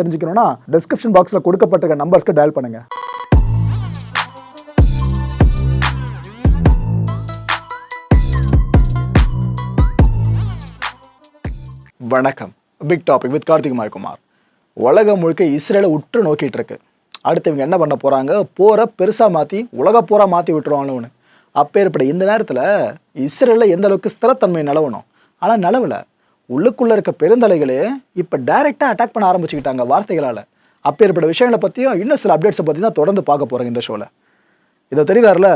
தெரிஞ்சுக்கணும்னா டிஸ்கிரிப்ஷன் பாக்ஸில் கொடுக்கப்பட்டிருக்க நம்பர்ஸ்க்கு டயல் பண்ணுங்க. வணக்கம். Big topic with Karthik Mayakumar. உலகம் முழுக்க இஸ்ரேலை உற்று நோக்கிட்டு இருக்கு அடுத்து இவங்க என்ன பண்ண போகிறாங்க போரை பெருசாக மாற்றி உலக பூரா மாற்றி விட்டுருவாங்கன்னு ஏற்பட இந்த நேரத்தில் இஸ்ரேலில் எந்த அளவுக்கு ஸ்திரத்தன்மை நிலவணும்? ஆனால் நிலவில். உள்ளுக்குள்ளே இருக்க பெருந்தலைகளே இப்போ டைரெக்டாக அட்டாக் பண்ண ஆரம்பிச்சுக்கிட்டாங்க வார்த்தைகளால். அப்பேற்பட்ட விஷயங்களை பற்றியும் இன்னும் சில அப்டேட்ஸை பற்றி தான் தொடர்ந்து பார்க்க போகிறேன் இந்த ஷோவில் இதை தெரியுறாருல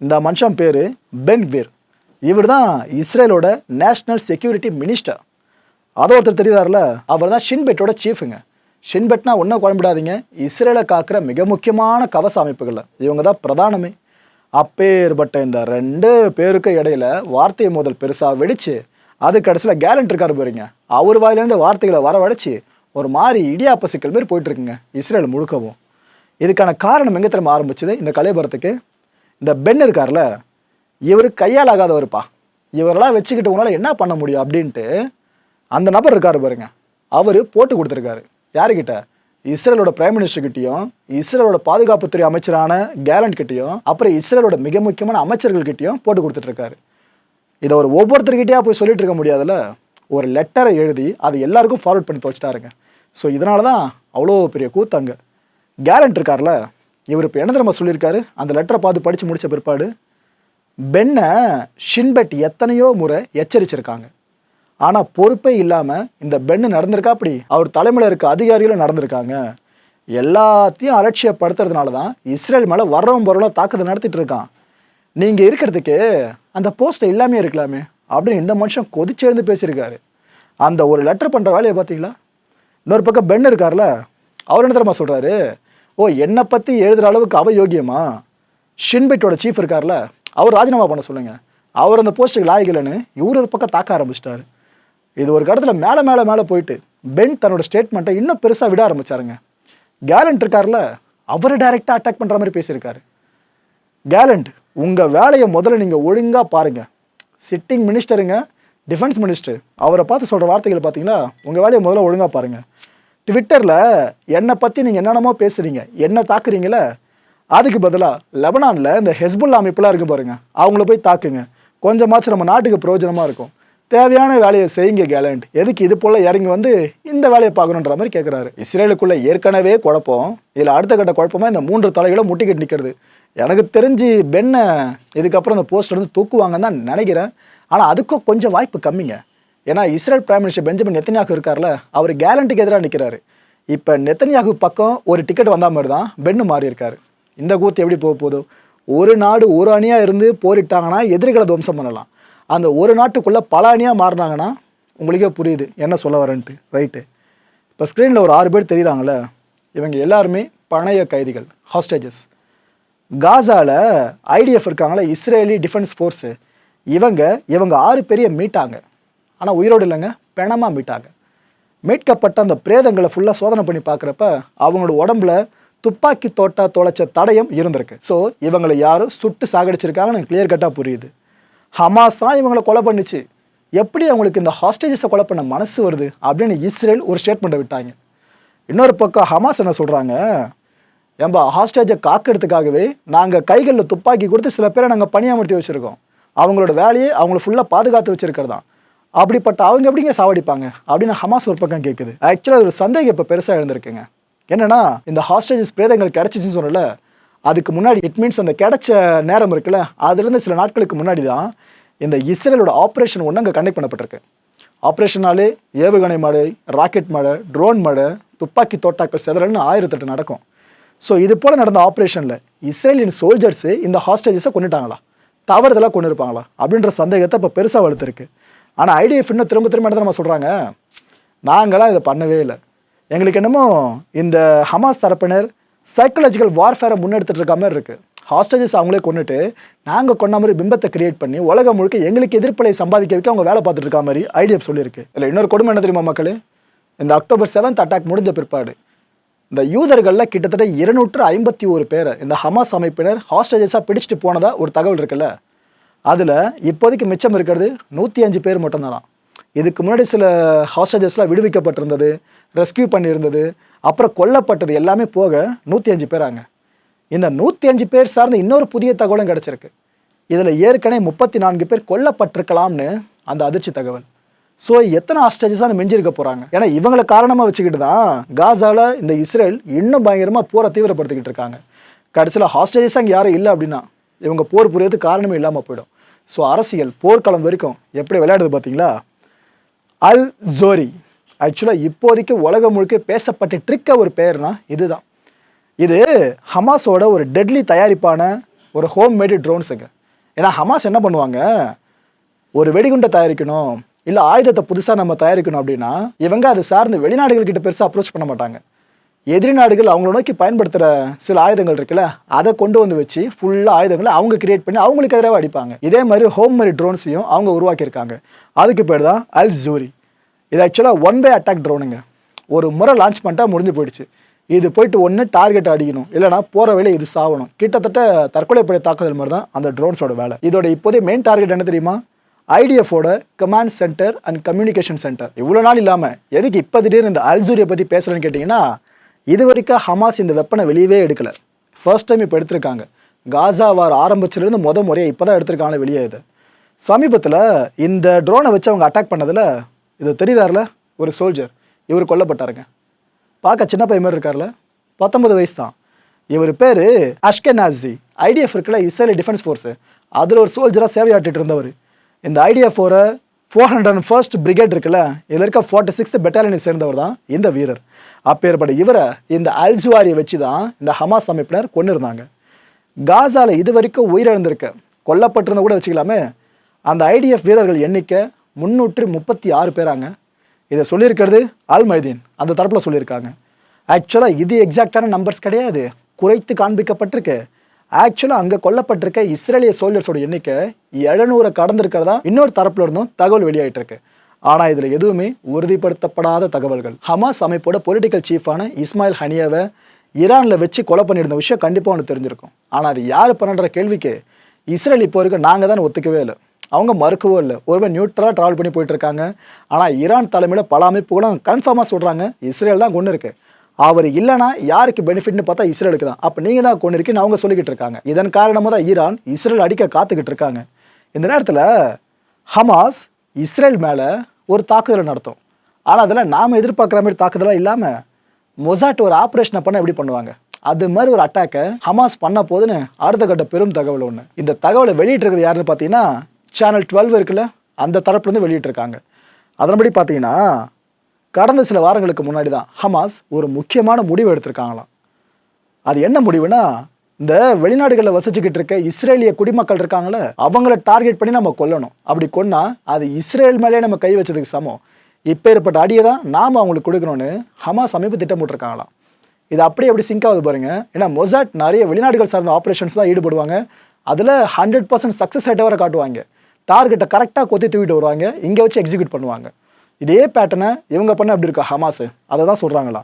இந்த மனுஷன் பேர் பென்வீர் இவர் தான் இஸ்ரேலோட நேஷ்னல் செக்யூரிட்டி மினிஸ்டர் அதை ஒருத்தர் தெரியுறாருல அவர் தான் ஷின்பெட்டோட சீஃபுங்க ஷின்பெட்னா ஒன்றும் குழம்பிடாதீங்க. இஸ்ரேலை காக்கிற மிக முக்கியமான கவச அமைப்புகளில். இவங்க தான் பிரதானமே. அப்பேற்பட்ட இந்த ரெண்டு பேருக்கு இடையில வார்த்தை மோதல் பெருசாக வெடித்து அது கடைசியில் கேலண்ட் இருக்கார் பாருங்க. அவர் வாயிலேருந்து வார்த்தைகளை வரவழைச்சி ஒரு மாதிரி இடியாப்ப சிக்கல் மாரி போயிட்டுருக்குங்க இஸ்ரேல் முழுக்கவும். இதுக்கான காரணம் எங்கே திரும்ப ஆரம்பிச்சது? இந்த கலைபுரத்துக்கு. இந்த பென் இருக்கார்ல இவர் கையால் ஆகாதவருப்பா இவரெல்லாம் வச்சுக்கிட்டு உங்களால் என்ன பண்ண முடியும் அப்படின்ட்டு அந்த நபர் இருக்கார் பாருங்க. அவர் போட்டு கொடுத்துருக்காரு. யாருக்கிட்ட இஸ்ரேலோட பிரைம் மினிஸ்டர்கிட்டையும் இஸ்ரேலோட பாதுகாப்புத்துறை அமைச்சரான கேலண்ட் கிட்டையும் அப்புறம் இஸ்ரேலோட மிக முக்கியமான அமைச்சர்கள்கிட்டையும் போட்டு கொடுத்துட்ருக்காரு இதை ஒரு ஒவ்வொருத்தர்கிட்டயா போய் சொல்லிட்டு இருக்க முடியாதுல்ல? ஒரு லெட்டரை எழுதி அது எல்லாருக்கும் ஃபார்வர்ட் பண்ணி துவச்சிட்டாருங்க. ஸோ இதனால தான் அவ்வளோ பெரிய கூத்தாங்க கேலண்ட் இருக்கார்ல? இவர் இப்போ என்ன தெரியுமா சொல்லியிருக்காரு? அந்த லெட்டரை பார்த்து படித்து முடித்த பிற்பாடு பென்னை ஷின்பெட் எத்தனையோ முறை எச்சரிச்சிருக்காங்க. ஆனால் பொறுப்பே இல்லாமல் இந்த பென்னு நடந்திருக்கா அப்படி? அவர் தலைமையில் இருக்க அதிகாரிகளும் நடந்திருக்காங்க. எல்லாத்தையும் அலட்சியப்படுத்துறதுனால தான் இஸ்ரேல் மேலே வர்றவன் பொருளும் தாக்குதல் நடத்திட்டு இருக்கான். நீங்கள் இருக்கிறதுக்கு அந்த போஸ்ட்டை எல்லாமே இருக்கலாமே அப்படின்னு இந்த மனுஷன் கொதிச்சேர்ந்து பேசியிருக்காரு. அந்த ஒரு லெட்டர் பண்ணுற வேலையை பார்த்தீங்களா? இன்னொரு பக்கம் பென் இருக்கார்ல அவர் என்ன தெரியுமா சொல்கிறாரு ஓ என்னை பற்றி எழுதுகிற அளவுக்கு அவ யோகியமா ஷின்பெட்டோட சீஃப் இருக்கார்ல அவர் ராஜினாமா பண்ண சொல்லுங்கள் அவர் அந்த போஸ்ட்டுக்கு லாயகில்லைன்னு இவர் ஒரு பக்கம் தாக்க ஆரம்பிச்சிட்டாரு. இது ஒரு கடத்தில் மேலே மேலே மேலே போயிட்டு பென் தன்னோட ஸ்டேட்மெண்ட்டை இன்னும் பெருசாக விட ஆரம்பிச்சாருங்க. கேலண்ட் இருக்கார்ல அவர் டைரெக்டாக அட்டாக் பண்ணுற மாதிரி பேசியிருக்காரு. கேலண்ட் உங்கள் வேலையை முதல்ல நீங்கள் ஒழுங்காக பாருங்கள் சிட்டிங் மினிஸ்டருங்க டிஃபென்ஸ் மினிஸ்டர் அவரை பார்த்து சொல்கிற வார்த்தைகள் பார்த்தீங்களா உங்கள் வேலையை முதல்ல ஒழுங்காக பாருங்கள் ட்விட்டரில் என்னை பற்றி நீங்கள் என்னென்னமோ பேசுகிறீங்க என்ன தாக்குறீங்களே அதுக்கு பதிலாக லெபனானில் இந்த ஹெஸ்புல்லா அமைப்புலாம் இருக்கு பாருங்கள் அவங்கள போய் தாக்குங்க. கொஞ்சமாச்சும் நம்ம நாட்டுக்கு பிரயோஜனமாக இருக்கும். தேவையான வேலையை செய்யுங்க கேலண்ட் எதுக்கு இது போல் இறங்கி வந்து இந்த வேலையை பார்க்கணுன்ற மாதிரி கேட்குறாரு இஸ்ரேலுக்குள்ளே ஏற்கனவே குழப்பம். இதில் அடுத்த கட்ட குழப்பமாக இந்த மூன்று தலைகளும் முட்டிக்கிட்டு நிற்கிறது எனக்கு தெரிஞ்சு பெண்ணை இதுக்கப்புறம் அந்த போஸ்டர் வந்து தூக்குவாங்கன்னு தான் நினைக்கிறேன். ஆனால் அதுக்கும் கொஞ்சம் வாய்ப்பு கம்மிங்க. ஏன்னா Israel prime minister Benjamin Netanyahu இருக்கார்ல அவர் கேலண்ட்டுக்கு எதிராக நிற்கிறாரு இப்போ நெத்தனியாகு பக்கம் ஒரு டிக்கெட் வந்த மாதிரி தான் பெண்ணு மாறி இருக்காரு. இந்த கூத்து எப்படி போக போதும் ஒரு நாடு ஒரு அணியாக இருந்து போரிட்டாங்கன்னா எதிரிகளை துவம்சம் பண்ணலாம். அந்த ஒரு நாட்டுக்குள்ளே பல அணியாக மாறினாங்கன்னா உங்களுக்கே புரியுது என்ன சொல்ல வரேன்ட்டு. ரைட்டு இப்போ ஸ்க்ரீனில் ஒரு ஆறு பேர் தெரியுறாங்களே இவங்க எல்லாருமே பணைய கைதிகள் ஹாஸ்டேஜஸ் காசாவில் ஐடிஎஃப் இருக்காங்களே இஸ்ரேலி டிஃபென்ஸ் ஃபோர்ஸு இவங்க இவங்க ஆறு பேரைய மீட்டாங்க. ஆனால் உயிரோடு இல்லைங்க பிணமாக மீட்டாங்க. மீட்கப்பட்ட அந்த பிரேதங்களை ஃபுல்லாக சோதனை பண்ணி பார்க்குறப்ப அவங்களோட உடம்புல துப்பாக்கி தோட்டா தொலைச்ச தடயம் இருந்திருக்கு. ஸோ இவங்களை யாரும் சுட்டு சாகடிச்சிருக்காங்கன்னு கிளியர் கட்டாக புரியுது. ஹமாஸ் தான் இவங்களை கொலை பண்ணுச்சு. எப்படி அவங்களுக்கு இந்த ஹாஸ்டேஜஸை கொலை பண்ண மனசு வருது அப்படின்னு இஸ்ரேல் ஒரு ஸ்டேட்மெண்ட்டை விட்டாங்க. இன்னொரு பக்கம் ஹமாஸ் என்ன சொல்கிறாங்க ஏன்பா ஹாஸ்டேஜை காக்கிறதுக்காகவே நாங்கள் கைகளில் துப்பாக்கி கொடுத்து சில பேரை நாங்கள் பணியமர்த்தி வச்சுருக்கோம். அவங்களோட வேலையை அவங்கள ஃபுல்லாக பாதுகாத்து வச்சுருக்கிறதான். அப்படிப்பட்ட அவங்க எப்படிங்க சாவடிப்பாங்க? அப்படின்னு ஹமாஸ் ஒரு பக்கம் கேட்குது ஆக்சுவலாக ஒரு சந்தேகம் இப்போ பெருசாக எழுந்திருக்குங்க. என்னென்னா இந்த ஹாஸ்டேஜஸ் பிரேதங்கள் கிடச்சிச்சின்னு சொன்னல அதுக்கு முன்னாடி இட் மீன்ஸ் அந்த கிடைச்ச நேரம் இருக்குல்ல அதுலேருந்து சில நாட்களுக்கு முன்னாடி தான் இந்த இஸ்ரேலோட ஆப்ரேஷன் ஒன்று அங்கே கண்டக்ட் பண்ணப்பட்டிருக்கு. ஆப்ரேஷனாலே ஏவுகணை மழை ராக்கெட் மழை ட்ரோன் மழை துப்பாக்கி தோட்டாக்கள் செதறல்னு ஆயிரத்தெட்டு நடக்கும். ஸோ இது போல் நடந்த ஆப்ரேஷனில் இஸ்ரேலியன் சோல்ஜர்ஸு இந்த ஹாஸ்டேஜஸை கொண்டுட்டாங்களா தவறுதலாக கொண்டு இருப்பாங்களா அப்படின்ற சந்தேகத்தை இப்போ பெருசாக வளர்த்துருக்கு. ஆனால் ஐடிஎஃப் இன்னும் திரும்ப திரும்ப என்ன நம்ம சொல்கிறாங்க நாங்களாம் இதை பண்ணவே இல்லை. எங்களுக்கு என்னமோ இந்த ஹமாஸ் தரப்பினர் சைக்கலாஜிக்கல் வார்ஃபேரை முன்னெடுத்துட்டு இருக்க மாதிரி இருக்குது ஹாஸ்டேஜஸ் அவங்களே கொண்டுட்டு நாங்கள் கொண்ட மாதிரி பிம்பத்தை கிரியேட் பண்ணி உலகம் முழுக்க எங்களுக்கு எதிர்ப்பலை சம்பாதிக்க வைக்க அவங்க வேலை பார்த்துட்டு இருக்க மாதிரி ஐடிஎஃப் சொல்லியிருக்கு. இல்லை இன்னொரு கொடுமை என்ன தெரியுமா மக்களே? இந்த அக்டோபர் செவன்த் அட்டாக் முடிஞ்ச பிற்பாடு இந்த யூதர்களில் கிட்டத்தட்ட இருநூற்று ஐம்பத்தி ஒரு பேர் இந்த ஹமாஸ் அமைப்பினர் ஹாஸ்டேஜஸாக பிடிச்சிட்டு போனதாக ஒரு தகவல் இருக்குல்ல? அதில் இப்போதைக்கு மிச்சம் இருக்கிறது நூற்றி அஞ்சு பேர் மட்டும்தானா இதுக்கு முன்னாடி சில ஹாஸ்டேஜஸ்லாம் விடுவிக்கப்பட்டிருந்தது ரெஸ்கியூ பண்ணியிருந்தது அப்புறம் கொல்லப்பட்டது எல்லாமே போக நூற்றி அஞ்சு பேராங்க இந்த நூற்றி அஞ்சு பேர் சார்ந்த இன்னொரு புதிய தகவலும் கிடச்சிருக்கு. இதில் ஏற்கனவே முப்பத்தி நான்கு பேர் கொல்லப்பட்டிருக்கலாம்னு அந்த அதிர்ச்சி தகவல். ஸோ எத்தனை ஹாஸ்டேஜஸாக மிஞ்சிருக்க போகிறாங்க ஏன்னா இவங்களை காரணமாக வச்சுக்கிட்டு தான் காசாவில் இந்த இஸ்ரேல் இன்னும் பயங்கரமாக போரை தீவிரப்படுத்திக்கிட்டு இருக்காங்க. கடைசியில் ஹாஸ்டேஜஸாக அங்கே யாரும் இல்லை அப்படின்னா இவங்க போர் புரியறதுக்கு காரணமே இல்லாமல் போயிடும். ஸோ அரசியல் போர்க்களம் வரைக்கும் எப்படி விளையாடுது பார்த்தீங்களா? அல் ஜோரி. ஆக்சுவலாக இப்போதைக்கு உலகம் முழுக்க பேசப்பட்ட ட்ரிக்க ஒரு பேர்னா இதுதான். இது ஹமாஸோட ஒரு டெட்லி தயாரிப்பான ஒரு ஹோம் மேடு ட்ரோன்ஸுங்க ஏன்னா ஹமாஸ் என்ன பண்ணுவாங்க? ஒரு வெடிகுண்டை தயாரிக்கணும். இல்லை ஆயுதத்தை புதுசாக நம்ம தயாரிக்கணும் அப்படின்னா இவங்க அது சார்ந்து வெளிநாடுகள் கிட்ட பெருசாக அப்ரோச் பண்ண மாட்டாங்க. எதிரி நாடுகள் அவங்கள நோக்கி பயன்படுத்துகிற சில ஆயுதங்கள் இருக்குல்ல அதை கொண்டு வந்து வச்சு ஃபுல்லாக ஆயுதங்களை அவங்க கிரியேட் பண்ணி அவங்களுக்கு எதிராக அடிப்பாங்க. இதே மாதிரி ஹோம் மேரி ட்ரோன்ஸையும் அவங்க உருவாக்கியிருக்காங்க. அதுக்கு பேர் தான் அல் ஜூரி இது ஆக்சுவலாக ஒன் பை அட்டாக் ட்ரோனுங்க ஒரு முறை லான்ச் பண்ணிட்டா முடிஞ்சு போயிடுச்சு. இது போயிட்டு ஒன்று டார்கெட் அடிக்கணும். இல்லைனா போகிற வேலை இது சாகணும். கிட்டத்தட்ட தற்கொலைப்படை தாக்குதல் மாதிரி தான் அந்த ட்ரோன்ஸோட வேலை. இதோட இப்போதைய மெயின் டார்கெட் என்ன தெரியுமா? ஐடிஎஃபோட command center and communication center இவ்வளோ நாள் இல்லாமல் எதுக்கு இப்போ திடீர்னு இந்த அல்சூரியை பற்றி பேசுகிறேன்னு கேட்டிங்கன்னா இது வரைக்கும் ஹமாஸ் இந்த வெப்பனை வெளியவே எடுக்கலை. ஃபர்ஸ்ட் டைம் இப்போ எடுத்திருக்காங்க. காசா வார் ஆரம்பிச்சிலேருந்து முத முறையாக இப்போ தான் எடுத்திருக்காங்க வெளியே இது. சமீபத்தில் இந்த ட்ரோனை வச்சு அவங்க அட்டாக் பண்ணதில் இது தெரியுறாருல ஒரு சோல்ஜர் இவர் கொல்லப்பட்டாருங்க. பார்க்க சின்ன பையன் மாதிரி இருக்கார்ல? பத்தொன்பது வயசு தான் இவர் பேர் அஷ்கெனாசி. ஐடிஎஃப் இருக்குல்ல இஸ்ரேலி டிஃபென்ஸ் ஃபோர்ஸு அதில் ஒரு சோல்ஜராக சேவையாட்டிட்டு இருந்தவர். இந்த ஐடிஎஃபோர four hundred and first brigade இருக்குல்ல இதில் இருக்க ஃபார்ட்டி சிக்ஸ்த் பெட்டாலியனை சேர்ந்தவர் தான் இந்த வீரர். அப்பேற்பட்ட இவரை இந்த அல்ஜுவாரியை வச்சு தான் இந்த ஹமாஸ் அமைப்பினர் கொண்டு இருந்தாங்க காசாவில் இது வரைக்கும் உயிரிழந்திருக்க. கொல்லப்பட்டிருந்த கூட வச்சுக்கலாமே. அந்த ஐடிஎஃப் வீரர்கள் எண்ணிக்கை முந்நூற்றி முப்பத்தி ஆறு பேராங்க. இதை சொல்லியிருக்கிறது அல் மைதீன் அந்த தரப்பில் சொல்லியிருக்காங்க. ஆக்சுவலாக இது எக்ஸாக்டான நம்பர்ஸ் கிடையாது. குறைத்து காண்பிக்கப்பட்டிருக்கு. ஆக்சுவலாக அங்கே கொல்லப்பட்டிருக்க இஸ்ரேலிய சோல்ஜர்ஸோட எண்ணிக்கை எழுநூறை கடந்திருக்கிறதா இன்னொரு தரப்புல இருந்தும் தகவல் வெளியாயிட்டு இருக்கு ஆனால் இதில் எதுவுமே உறுதிப்படுத்தப்படாத தகவல்கள். ஹமாஸ் அமைப்போட பொலிட்டிக்கல் சீஃபான இஸ்மாயில் ஹனியாவை ஈரானில் வச்சு கொலை பண்ணியிருந்த விஷயம் கண்டிப்பாக ஒன்று தெரிஞ்சிருக்கும். ஆனால் அது யார் பண்ணுற கேள்விக்கு இஸ்ரேல் இப்போ வரைக்கும் நாங்கள் தான் ஒத்துக்கவே இல்லை. அவங்க மறுக்கவும் இல்லை. ஒருவே நியூட்ரலாக ட்ராவல் பண்ணி போயிட்டு இருக்காங்க ஆனால் ஈரான் தலைமையில் பல அமைப்புகளும் கன்ஃபார்மாக சொல்கிறாங்க இஸ்ரேல் தான் கொண்டு இருக்குது அவர் இல்லைனா யாருக்கு பெனிஃபிட்னு பார்த்தா இஸ்ரேலுக்கு தான். அப்போ நீங்கள் தான் கொண்டு இருக்கீங்கன்னு அவங்க சொல்லிக்கிட்டு இருக்காங்க. இதன் காரணமாக தான் ஈரான் இஸ்ரேல் அடிக்க காத்துக்கிட்டு இருக்காங்க. இந்த நேரத்தில் ஹமாஸ் இஸ்ரேல் மேலே ஒரு தாக்குதலை நடத்தும். ஆனால் அதில் நாம் எதிர்பார்க்குற மாதிரி தாக்குதலாக இல்லாமல் மொசாட் ஒரு ஆப்ரேஷனை பண்ண எப்படி பண்ணுவாங்க? அது மாதிரி ஒரு அட்டாக்கை ஹமாஸ் பண்ண போதுன்னு அடுத்த கட்ட பெரும் தகவல் ஒன்று இந்த தகவலை வெளியிட்டிருக்கிறது யாருன்னு பார்த்தீங்கன்னா சேனல் டுவெல் இருக்குல்ல அந்த தரப்புலேருந்து வெளியிட்டிருக்காங்க. அதன்படி பார்த்தீங்கன்னா கடந்த சில வாரங்களுக்கு முன்னாடி தான் ஹமாஸ் ஒரு முக்கியமான முடிவு எடுத்திருக்காங்களாம். அது என்ன முடிவுனா இந்த வெளிநாடுகளில் வசிச்சுக்கிட்டு இருக்க இஸ்ரேலிய குடிமக்கள் இருக்காங்களே அவங்கள டார்கெட் பண்ணி நம்ம கொல்லணும். அப்படி கொன்னா அது இஸ்ரேல் மேலே நம்ம கை வச்சதுக்கு சமம். இப்போ ஏற்பட்ட அடியை தான் நாம் அவங்களுக்கு கொடுக்கணும்னு ஹமாஸ் அமைப்பு திட்டம் போட்டிருக்காங்களாம் இது அப்படியே எப்படி சிங்க் ஆகுது பாருங்க. ஏன்னா மொசாட் நிறைய வெளிநாடுகள் சார்ந்த ஆப்ரேஷன்ஸ் தான் ஈடுபடுவாங்க. அதில் ஹண்ட்ரட் பர்சன்ட் சக்ஸஸ் ரேட்டை வர காட்டுவாங்க. டார்கெட்டை கரெக்டாக கொத்தி தூக்கிட்டு வருவாங்க. இங்கே வச்சு எக்ஸிக்யூட் பண்ணுவாங்க. இதே பேட்டர்னை இவங்க பண்ண அப்படி இருக்கா ஹமாஸ் அதை தான் சொல்கிறாங்களா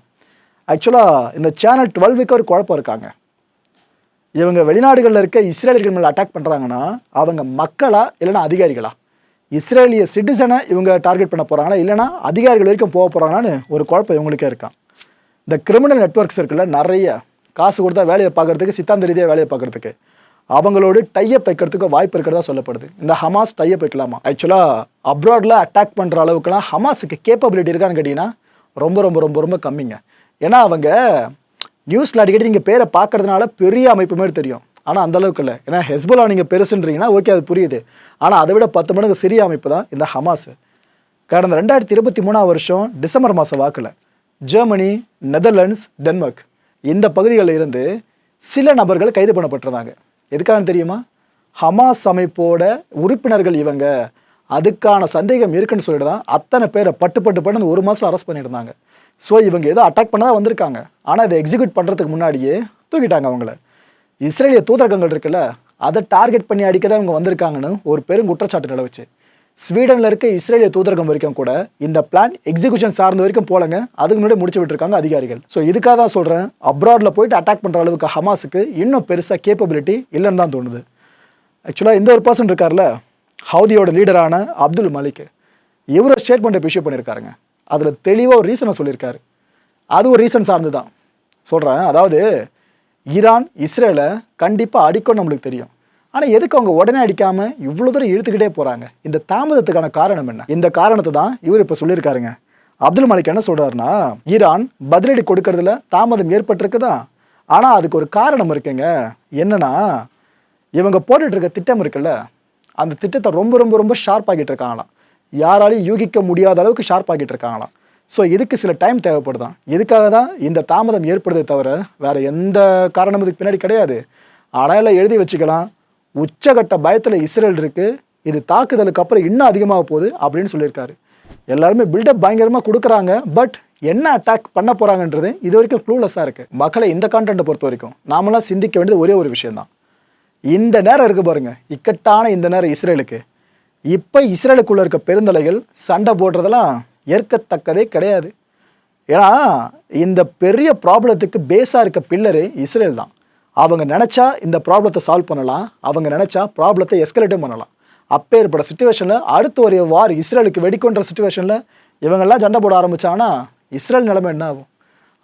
ஆக்சுவலாக இந்த சேனல் டுவெல்வுக்கு ஒரு குழப்பம் இருக்காங்க. இவங்க வெளிநாடுகளில் இருக்க இஸ்ரேலியர்கள் மேலே அட்டாக் பண்ணுறாங்கன்னா அவங்க மக்களா இல்லைனா அதிகாரிகளா? இஸ்ரேலிய சிட்டிசனை இவங்க டார்கெட் பண்ண போகிறாங்களா இல்லைனா அதிகாரிகள் வரைக்கும் போக போகிறாங்களான்னு ஒரு குழப்பம் இவங்களுக்கே இருக்கான் இந்த கிரிமினல் நெட்ஒர்க்ஸ் இருக்குல்ல நிறைய. காசு கொடுத்தா வேலையை பார்க்கறதுக்கு சித்தாந்த ரீதியாக வேலையை பார்க்குறதுக்கு. அவங்களோடு டையப் வைக்கிறதுக்கு வாய்ப்பு இருக்கிறதா சொல்லப்படுது. இந்த ஹமாஸ் டையப் வைக்கலாமா? ஆக்சுவலாக அப்ராடில் அட்டாக் பண்ணுற அளவுக்குலாம் ஹமாஸுக்கு கேப்பபிலிட்டி இருக்கான்னு கேட்டிங்கன்னா ரொம்ப ரொம்ப ரொம்ப ரொம்ப கம்மிங்க. ஏன்னா அவங்க நியூஸில் அடிக்கடி நீங்கள் பேரை பார்க்கறதுனால பெரிய அமைப்பு மாதிரி தெரியும். ஆனால் அந்த அளவுக்கு இல்லை. ஏன்னா ஹெஸ்போலா நீங்கள் பெருசுன்றீங்கன்னா ஓகே அது புரியுது. ஆனால் அதை விட பத்து மடங்கு சிறிய அமைப்பு தான் இந்த ஹமாஸ் கடந்த ரெண்டாயிரத்தி இருபத்தி மூணாம் வருஷம் டிசம்பர் மாதம் வாக்கில் ஜெர்மனி நெதர்லாண்ட்ஸ் டென்மார்க் இந்த பகுதிகளில் இருந்து சில நபர்கள் கைது பண்ணப்பட்டிருந்தாங்க. எதுக்காகன்னு தெரியுமா? ஹமாஸ் அமைப்போட உறுப்பினர்கள் இவங்க. அதுக்கான சந்தேகம் இருக்குன்னு சொல்லிட்டு தான் அத்தனை பேரை பட்டு பட்டு பட்டு ஒரு மாதத்தில் அரெஸ்ட் பண்ணியிருந்தாங்க. ஸோ இவங்க ஏதோ அட்டாக் பண்ண தான் வந்திருக்காங்க. ஆனால் இதை எக்ஸிக்யூட் பண்ணுறதுக்கு முன்னாடியே தூக்கிட்டாங்க அவங்கள. இஸ்ரேலிய தூதரகங்கள் இருக்குல்ல அதை டார்கெட் பண்ணி அடிக்க தான் இவங்க வந்திருக்காங்கன்னு ஒரு பெரும் குற்றச்சாட்டு நிலவுச்சு ஸ்வீடனில் இருக்க இஸ்ரேலிய தூதரகம் வரைக்கும் கூட இந்த பிளான் எக்ஸிகியூஷன் சார்ந்த வரைக்கும் போலங்க. அதுக்கு முன்னாடி முடிச்சு விட்டுருக்காங்க அதிகாரிகள். ஸோ இதுக்காக தான் சொல்கிறேன் அப்ராடில் போயிட்டு அட்டாக் பண்ணுற அளவுக்கு ஹமாஸுக்கு இன்னும் பெருசாக கேப்பபிலிட்டி இல்லைன்னு தான் தோணுது. ஆக்சுவலாக இந்த ஒரு பர்சன் இருக்கார்ல ஹவுதியோட லீடரான அப்துல் மலிக். இவர ஸ்டேட்மெண்ட்டை இஷ்யூ பண்ணியிருக்காருங்க அதில் தெளிவாக ஒரு ரீசனை சொல்லியிருக்காரு. அது ஒரு ரீசன் சார்ந்து தான் சொல்கிறேன் அதாவது ஈரான் இஸ்ரேலை கண்டிப்பாக அடிக்கும் நம்மளுக்கு தெரியும். ஆனால் எதுக்கு அவங்க உடனே அடிக்காமல் இவ்வளோ தூரம் இழுத்துக்கிட்டே போகிறாங்க இந்த தாமதத்துக்கான காரணம் என்ன? இந்த காரணத்தை தான் இவர் இப்போ சொல்லியிருக்காருங்க. அப்துல் மலிக் என்ன சொல்கிறாருன்னா ஈரான் பதிலடி கொடுக்கறதுல தாமதம் ஏற்பட்டிருக்குதா? ஆனால் அதுக்கு ஒரு காரணம் இருக்குங்க. என்னன்னா இவங்க போட்டுட்ருக்க திட்டம் இருக்குல்ல அந்த திட்டத்தை ரொம்ப ரொம்ப ரொம்ப ஷார்ப் ஆகிட்டு இருக்காங்களாம் யாராலையும் யூகிக்க முடியாத அளவுக்கு ஷார்ப் ஆகிட்டு இருக்காங்களாம் ஸோ இதுக்கு சில டைம் தேவைப்படுதான். இதுக்காக தான் இந்த தாமதம் ஏற்படுதே தவிர வேறு எந்த காரணம் இதுக்கு பின்னாடி கிடையாது. ஆனால் எழுதி வச்சுக்கலாம். உச்சகட்ட பயத்தில் இஸ்ரேல் இருக்குது இது தாக்குதலுக்கு அப்புறம் இன்னும் அதிகமாக போகுது அப்படின்னு சொல்லியிருக்காரு. எல்லாருமே பில்டப் பயங்கரமாக கொடுக்குறாங்க. பட் என்ன அட்டாக் பண்ண போகிறாங்கன்றது இது வரைக்கும் க்ளூலெஸ்ஸாக இருக்குது மக்களை இந்த கான்டென்ட்டை பொறுத்த வரைக்கும் நாமெல்லாம் சிந்திக்க வேண்டியது ஒரே ஒரு விஷயந்தான் இந்த நேரம் இருக்கு பாருங்கள் இக்கட்டான இந்த நேரம் இஸ்ரேலுக்கு. இப்போ இஸ்ரேலுக்குள்ளே இருக்க பெருந்தலைகள் சண்டை போடுறதெல்லாம் ஏற்கத்தக்கதே கிடையாது. ஏன்னா இந்த பெரிய ப்ராப்ளத்துக்கு பேஸாக இருக்க பில்லரு இஸ்ரேல் தான். அவங்க நினச்சா இந்த ப்ராப்ளத்தை சால்வ் பண்ணலாம். அவங்க நினச்சா ப்ராப்ளத்தை எஸ்கலேட்டும் பண்ணலாம். அப்பேற்பட்ட சுச்சுவேஷனில் அடுத்து ஒரு வார் இஸ்ரேலுக்கு வெடிக்கொன்ற சுச்சுவேஷனில் இவங்கெல்லாம் சண்டை போட ஆரம்பித்தாங்கன்னா இஸ்ரேல் நிலைமை என்ன ஆகும்?